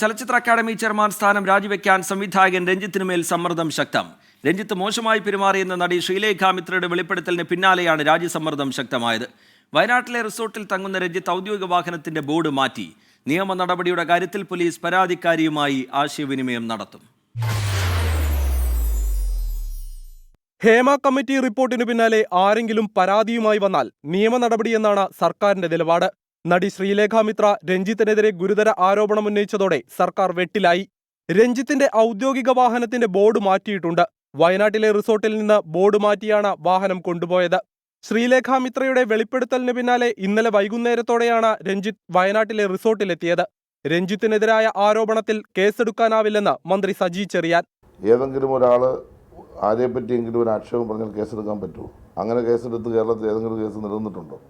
ചലച്ചിത്ര academy chairman സ്ഥാനം രാജിവെക്കാൻ സംവിധായകൻ രഞ്ജിത്തിന് മേൽ സമ്മർദ്ദം ശക്തം. രഞ്ജിത്ത് മോശമായി പെരുമാറിയെന്ന നടി ശ്രീലേഖ മിത്രയുടെ വെളിപ്പെടുത്തലിന് പിന്നാലെയാണ് രാജ്യസമ്മർദ്ദം ശക്തമായത്. വയനാട്ടിലെ റിസോർട്ടിൽ തങ്ങുന്ന രഞ്ജിത്ത് ഔദ്യോഗിക വാഹനത്തിന്റെ ബോർഡ് മാറ്റി. നിയമ നടപടിയുടെ കാര്യത്തിൽ പോലീസ് പരാതിക്കാരിയുമായി ആശയവിനിമയം നടത്തും. ഹേമ കമ്മിറ്റി റിപ്പോർട്ടിന് പിന്നാലെ ആരെങ്കിലും പരാതിയുമായി വന്നാൽ നിയമ നടപടിയെന്നാണ് സർക്കാരിന്റെ നിലപാട്. നടി ശ്രീലേഖ മിത്ര രഞ്ജിത്തിനെതിരെ ഗുരുതര ആരോപണം ഉന്നയിച്ചതോടെ സർക്കാർ വെട്ടിലായി. രഞ്ജിത്തിന്റെ ഔദ്യോഗിക വാഹനത്തിന്റെ ബോർഡ് മാറ്റിയിട്ടുണ്ട്. വയനാട്ടിലെ റിസോർട്ടിൽ നിന്ന് ബോർഡ് മാറ്റിയാണ് വാഹനം കൊണ്ടുപോയത്. ശ്രീലേഖ മിത്രയുടെ വെളിപ്പെടുത്തലിന് പിന്നാലെ ഇന്നലെ വൈകുന്നേരത്തോടെയാണ് രഞ്ജിത്ത് വയനാട്ടിലെ റിസോർട്ടിലെത്തിയത്. രഞ്ജിത്തിനെതിരായ ആരോപണത്തിൽ കേസെടുക്കാനാവില്ലെന്ന് മന്ത്രി സജി ചെറിയാൻ. ഏതെങ്കിലും ഒരാൾ ആരെ പറ്റിയെങ്കിലും ഒരു ആക്ഷേപം പറഞ്ഞാൽ കേസെടുക്കാൻ പറ്റുമോ? അങ്ങനെ കേസെടുത്ത് കേരളത്തിൽ ഏതെങ്കിലും കേസ് നിലനിന്നിട്ടുണ്ടോ?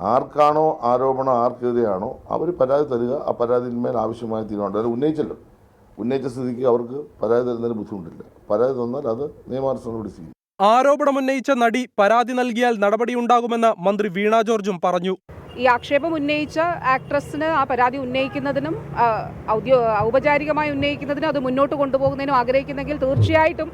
ആർക്കാണോ ആരോപണം ആർക്കെതിരെയാണോ അവർ പരാതി തരിക ആ പരാതിന്മേൽ ആവശ്യമായ തീരുമാനം അവർ ഉന്നയിച്ചല്ലോ. ഉന്നയിച്ച സ്ഥിതിക്ക് അവർക്ക് പരാതി തരുന്നതിന് ബുദ്ധിമുട്ടില്ല. പരാതി തന്നാൽ അത് നിയമാനുസൃതം കൂടി ആരോപണം ഉന്നയിച്ച നടി പരാതി നൽകിയാൽ നടപടി നടപടിയുണ്ടാകുമെന്ന് മന്ത്രി വീണ ജോർജും പറഞ്ഞു. ഈ ആക്ഷേപം ഉന്നയിച്ച ആക്ട്രസിന് ആ പരാതി ഉന്നയിക്കുന്നതിനും ഔദ്യോ ഔപചാരികമായി ഉന്നയിക്കുന്നതിനും അത് മുന്നോട്ട് കൊണ്ടുപോകുന്നതിനും ആഗ്രഹിക്കുന്നെങ്കിൽ തീർച്ചയായിട്ടും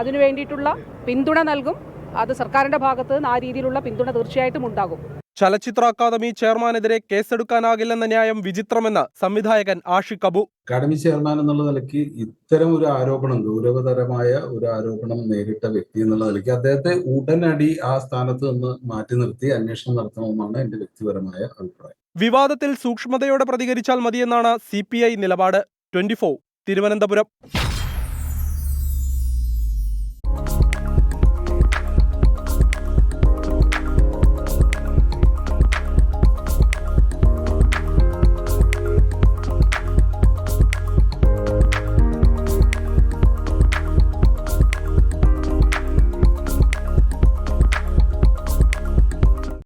അതിനു വേണ്ടിയിട്ടുള്ള പിന്തുണ നൽകും. അത് സർക്കാരിന്റെ ഭാഗത്ത് നിന്ന് ആ രീതിയിലുള്ള പിന്തുണ തീർച്ചയായിട്ടും ഉണ്ടാകും. ചലച്ചിത്ര അക്കാദമി ചെയർമാനെതിരെ കേസെടുക്കാനാകില്ലെന്ന ന്യായം വിചിത്രമെന്ന് സംവിധായകൻ ആഷിഖ് അബു അക്കാദമി ചെയർമാൻ എന്നുള്ള നിലയ്ക്ക് ഇത്തരം ഒരു ആരോപണം ഗൗരവതരമായ ഒരു ആരോപണം നേരിട്ട വ്യക്തി എന്നുള്ള നിലയ്ക്ക് അദ്ദേഹത്തെ ഉടനടി ആ സ്ഥാനത്ത് നിന്ന് മാറ്റി നിർത്തി അന്വേഷണം നടത്തണമെന്നാണ് എന്റെ വ്യക്തിപരമായ അഭിപ്രായം. വിവാദത്തിൽ സൂക്ഷ്മതയോടെ പ്രതികരിച്ചാൽ മതിയെന്നാണ് സി പി ഐ നിലപാട്. ട്വന്റി തിരുവനന്തപുരം.